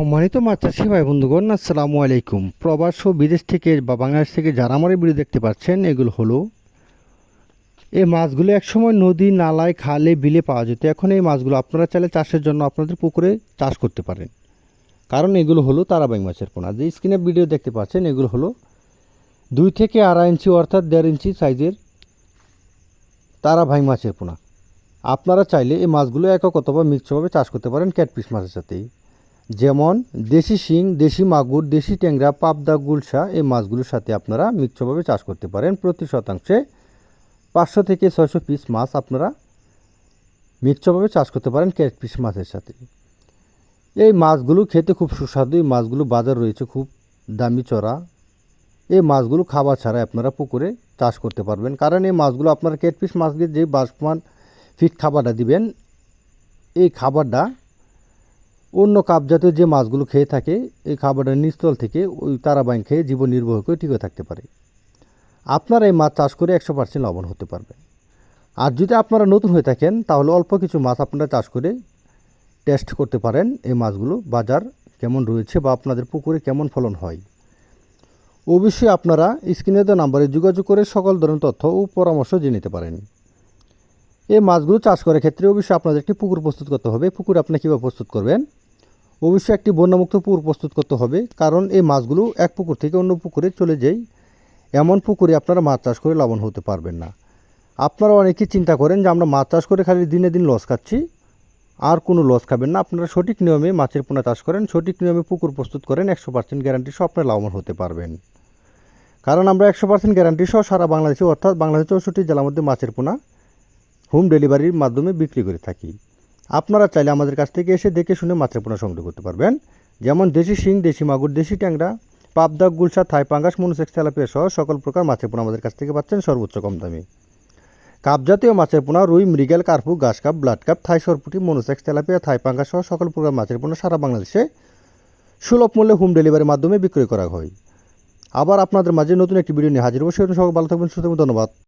সম্মানিত মাছ চাষি ভাই বন্ধুগণ, আসসালামু আলাইকুম। প্রবাস ও বিদেশ থেকে বা বাংলাদেশ থেকে যারা আমার ভিডিও দেখতে পাচ্ছেন, এগুলো হলো, এই মাছগুলো একসময় নদী, নালায়, খালে, বিলে পাওয়া যেত। এখন এই মাছগুলো আপনারা চাইলে চাষের জন্য আপনাদের পুকুরে চাষ করতে পারেন। কারণ এগুলো হলো তারাবাই মাছের পোনা। যে স্ক্রিনে ভিডিও দেখতে পাচ্ছেন, এগুলো হলো দুই থেকে আড়াই ইঞ্চি অর্থাৎ দেড় ইঞ্চি সাইজের তারাভাই মাছের পোনা। আপনারা চাইলে এই মাছগুলো একক অথবা মিক্সভাবে চাষ করতে পারেন ক্যাটপিস মাছের সাথেই। যেমন দেশি শিং, দেশি মাগুর, দেশি ট্যাংরা, পাবদা, গুলশা এই মাছগুলোর সাথে আপনারা মিক্সভাবে চাষ করতে পারেন। প্রতি শতাংশে পাঁচশো থেকে ছয়শো পিস মাছ আপনারা মিক্সভাবে চাষ করতে পারেন ক্যাটপিস মাছের সাথে। এই মাছগুলো খেতে খুব সুস্বাদু, এই মাছগুলো বাজার রয়েছে খুব দামি চড়া। এই মাছগুলো খাবার ছাড়াই আপনারা পুকুরে চাষ করতে পারবেন। কারণ এই মাছগুলো আপনারা কেটপিস মাছকে যে বাসমান ফিট খাবারটা দিবেন, এই খাবারটা অন্য কাপ জাতীয় যে মাছগুলো খেয়ে থাকে, এই খাবারের নিস্তল থেকে ওই তারাবাইন খেয়ে জীবন নির্বাহ করে টিকে থাকতে পারে। আপনারা এই মাছ চাষ করে একশো পার্সেন্ট লবণ হতে পারবেন। আর যদি আপনারা নতুন হয়ে থাকেন, তাহলে অল্প কিছু মাছ আপনারা চাষ করে টেস্ট করতে পারেন এই মাছগুলো, বাজার কেমন রয়েছে বা আপনাদের পুকুরে কেমন ফলন হয়। অবশ্যই আপনারা স্ক্রিনে দেওয়া নাম্বারে যোগাযোগ করে সকল ধরনের তথ্য ও পরামর্শ জেনে নিতে পারেন। এই মাছগুলো চাষ করার ক্ষেত্রে অবশ্যই আপনাদের একটি পুকুর প্রস্তুত করতে হবে। পুকুর আপনি কীভাবে প্রস্তুত করবেন? অবশ্যই একটি বন্যামুক্ত পুকুর প্রস্তুত করতে হবে, কারণ এই মাছগুলো এক পুকুর থেকে অন্য পুকুরে চলে যায় এমন পুকুরে আপনারা মাছ চাষ করে লাভবান হতে পারবেন না। আপনারা অনেকেই চিন্তা করেন যে আমরা মাছ চাষ করে খালি দিনে দিন লস খাচ্ছি, আর কোনো লস খাবেন না। আপনারা সঠিক নিয়মে মাছের পোনা চাষ করেন, সঠিক নিয়মে পুকুর প্রস্তুত করেন, একশো পার্সেন্ট গ্যারান্টি সহ আপনারা লাভবান হতে পারবেন। কারণ আমরা একশো পার্সেন্ট গ্যারান্টি সহ সারা বাংলাদেশে, অর্থাৎ বাংলাদেশের চৌষট্টি জেলার মধ্যে মাছের পোনা হোম ডেলিভারির মাধ্যমে বিক্রি করে থাকি। আপনারা চাইলে আমাদের কাছ থেকে এসে দেখে শুনে মাছের পোনা সংগ্রহ করতে পারবেন। যেমন দেশি শিং দেশি মাগুর দেশি ট্যাংরা পাবদা গুলশা থাই পাঙ্গাস মনুসেক্স তেলাপিয়া সহ সকল প্রকার মাছের পোনা আমাদের কাছ থেকে পাচ্ছেন সর্বোচ্চ কম দামে। কাপ জাতীয় মাছের পোনা রুই মৃগেল কার্পু ঘাস কাপ ব্লাড কাপ থাই সরপুটি মনুসেক্স তেলাপিয়া থাই পাঙ্গাস সহ সকল প্রকার মাছের পোনা সারা বাংলাদেশে সুলভ মূল্যে হোম ডেলিভারির মাধ্যমে বিক্রয় করা হয়। আবার আপনাদের মাঝে নতুন একটি ভিডিও নিয়ে হাজির হব। সকল ভালো থাকবেন থাকবেন, ধন্যবাদ।